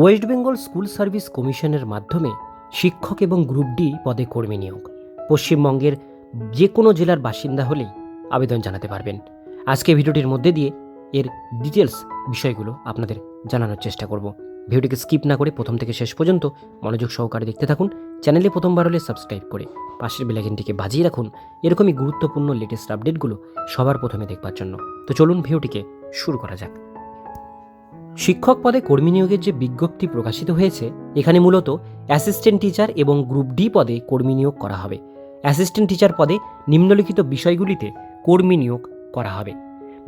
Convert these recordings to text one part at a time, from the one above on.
West Bengal school service কমিশনের মাধ্যমে শিক্ষক এবং গ্রুপ ডি পদে কর্মী নিয়োগ। পশ্চিমবঙ্গের যে কোনো জেলার বাসিন্দা হলেই আবেদন জানাতে পারবেন। আজকে ভিডিওটির মধ্যে দিয়ে এর ডিটেলস বিষয়গুলো আপনাদের জানানোর চেষ্টা করব। ভিডিওটিকে স্কিপ না করে প্রথম থেকে শেষ পর্যন্ত মনোযোগ সহকারে দেখতে থাকুন, চ্যানেলে প্রথমবার হলে সাবস্ক্রাইব করে পাশের বেলাইকনটিকে বাজিয়ে রাখুন। এরকমই গুরুত্বপূর্ণ লেটেস্ট আপডেটগুলো সবার প্রথমে দেখবার জন্য। তো চলুন ভিডিওটিকে শুরু করা যাক। শিক্ষক পদে কর্মী নিয়োগের যে বিজ্ঞপ্তি প্রকাশিত হয়েছে, এখানে মূলত অ্যাসিস্ট্যান্ট টিচার এবং গ্রুপ ডি পদে কর্মী নিয়োগ করা হবে। অ্যাসিস্ট্যান্ট টিচার পদে নিম্নলিখিত বিষয়গুলিতে কর্মী নিয়োগ করা হবে।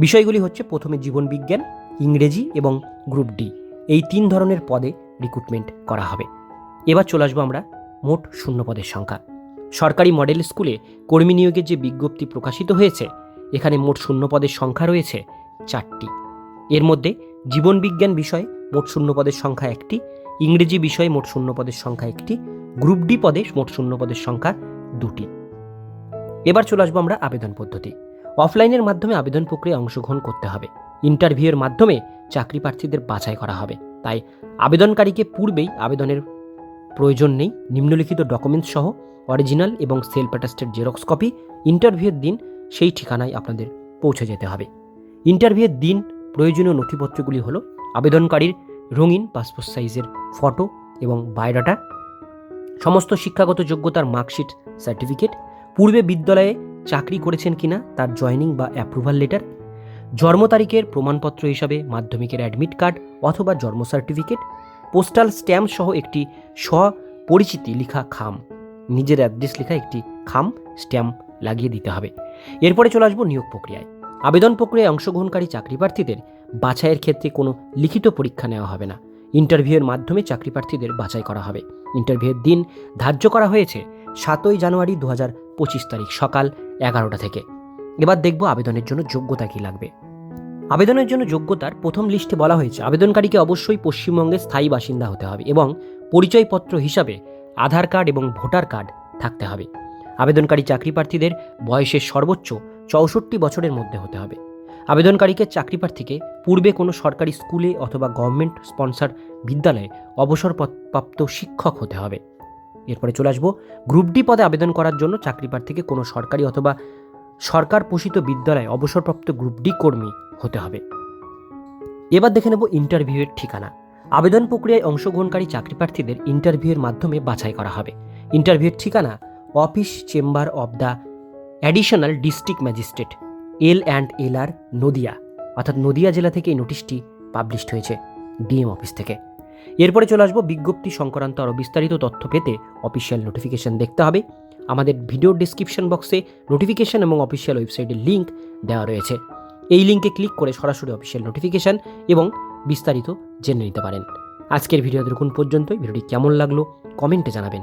বিষয়গুলি হচ্ছে প্রথমে জীবনবিজ্ঞান ইংরেজি এবং গ্রুপ ডি। এই তিন ধরনের পদে রিক্রুটমেন্ট করা হবে। এবার চলে আসব আমরা মোট শূন্য পদের সংখ্যা। সরকারি মডেল স্কুলে কর্মী নিয়োগের যে বিজ্ঞপ্তি প্রকাশিত হয়েছে, এখানে মোট শূন্য পদের সংখ্যা রয়েছে চারটি। এর মধ্যে জীবনবিজ্ঞান বিষয়ে, মোট শূন্য পদের সংখ্যা একটি। ইংরেজি বিষয়ে, মোট শূন্য পদের সংখ্যা একটি। গ্রুপ ডি পদে, মোট শূন্য পদের সংখ্যা দুটি। এবার চলে আসব আমরা আবেদন পদ্ধতি। অফলাইনের মাধ্যমে আবেদন প্রক্রিয়ায় অংশগ্রহণ করতে হবে। ইন্টারভিউয়ের মাধ্যমে চাকরি প্রার্থীদের বাছাই করা হবে। তাই আবেদনকারীকে পূর্বেই আবেদনের প্রয়োজন নেই। নিম্নলিখিত ডকুমেন্টস সহ অরিজিনাল এবং সেলফ অ্যাটাস্টেড জেরক্স কপি, ইন্টারভিউয়ের দিন সেই ঠিকানায় আপনাদের পৌঁছে যেতে হবে। ইন্টারভিউয়ের দিন প্রয়োজনীয় নথিপত্রগুলি হলো আবেদনকারীর রঙিন পাসপোর্ট সাইজের ফটো এবং বায়োডাটা সমস্ত শিক্ষাগত যোগ্যতার মার্কশিট সার্টিফিকেট পূর্বে বিদ্যালয়ে চাকরি করেছেন কিনা তার জয়নিং বা অ্যাপ্রুভাল লেটার জন্ম তারিখের প্রমাণপত্র হিসাবে মাধ্যমিকের অ্যাডমিট কার্ড অথবা জন্ম সার্টিফিকেট পোস্টাল স্ট্যাম্প সহ একটি স্বপরিচিতি লেখা খাম, নিজের অ্যাড্রেস লেখা একটি খাম স্ট্যাম্প লাগিয়ে দিতে হবে। এরপরে চলে আসব নিয়োগ প্রক্রিয়ায়। আবেদন প্রক্রিয়ায় অংশগ্রহণকারী চাকরি প্রার্থীদের বাছাইয়ের ক্ষেত্রে কোনো লিখিত পরীক্ষা নেওয়া হবে না। ইন্টারভিউয়ের মাধ্যমে চাকরি প্রার্থীদের বাছাই করা হবে। ইন্টারভিউয়ের দিন ধার্য করা হয়েছে সাতই জানুয়ারি দু হাজার পঁচিশ তারিখ সকাল এগারোটা থেকে। এবার দেখব আবেদনের জন্য যোগ্যতা কী লাগবে। আবেদনের জন্য যোগ্যতার প্রথম লিস্টে বলা হয়েছে, আবেদনকারীকে অবশ্যই পশ্চিমবঙ্গের স্থায়ী বাসিন্দা হতে হবে এবং পরিচয়পত্র হিসাবে আধার কার্ড এবং ভোটার কার্ড থাকতে হবে। আবেদনকারী চাকরি প্রার্থীদের বয়সের সর্বোচ্চ চৌষট্টি বছরের মধ্যে হতে হবে। আবেদনকারীকে চাকরি প্রার্থীকে পূর্বে কোনো সরকারি স্কুলে অথবা গভর্নমেন্ট স্পন্সর বিদ্যালয়ে অবসরপ্রাপ্ত শিক্ষক হতে হবে। এরপরে চলে আসব, গ্রুপ ডি পদে আবেদন করার জন্য চাকরি প্রার্থীকে কোনো সরকারি অথবা সরকার পোষিত বিদ্যালয়ে অবসরপ্রাপ্ত গ্রুপ ডি কর্মী হতে হবে। এবার দেখে নেব ইন্টারভিউয়ের ঠিকানা। আবেদন প্রক্রিয়ায় অংশগ্রহণকারী চাকরি প্রার্থীদের ইন্টারভিউয়ের মাধ্যমে বাছাই করা হবে। ইন্টারভিউয়ের ঠিকানা, office chamber of the additional district magistrate L and L R Nadia, অর্থাৎ নদিয়া জেলা থেকে এই নোটিশটি পাবলিশড হয়েছে ডিএম অফিস থেকে। এরপরে চলে আসব বিজ্ঞপ্তি সংক্রান্ত আরও বিস্তারিত তথ্য পেতে অফিসিয়াল নোটিফিকেশন দেখতে হবে। আমাদের ভিডিও ডিসক্রিপশন বক্সে নোটিফিকেশন এবং অফিসিয়াল ওয়েবসাইটের লিঙ্ক দেওয়া রয়েছে। এই লিঙ্কে ক্লিক করে সরাসরি অফিসিয়াল নোটিফিকেশন এবং বিস্তারিত জেনে নিতে পারেন। আজকের ভিডিও দেখুন পর্যন্তই। ভিডিওটি কেমন লাগল কমেন্টে জানাবেন।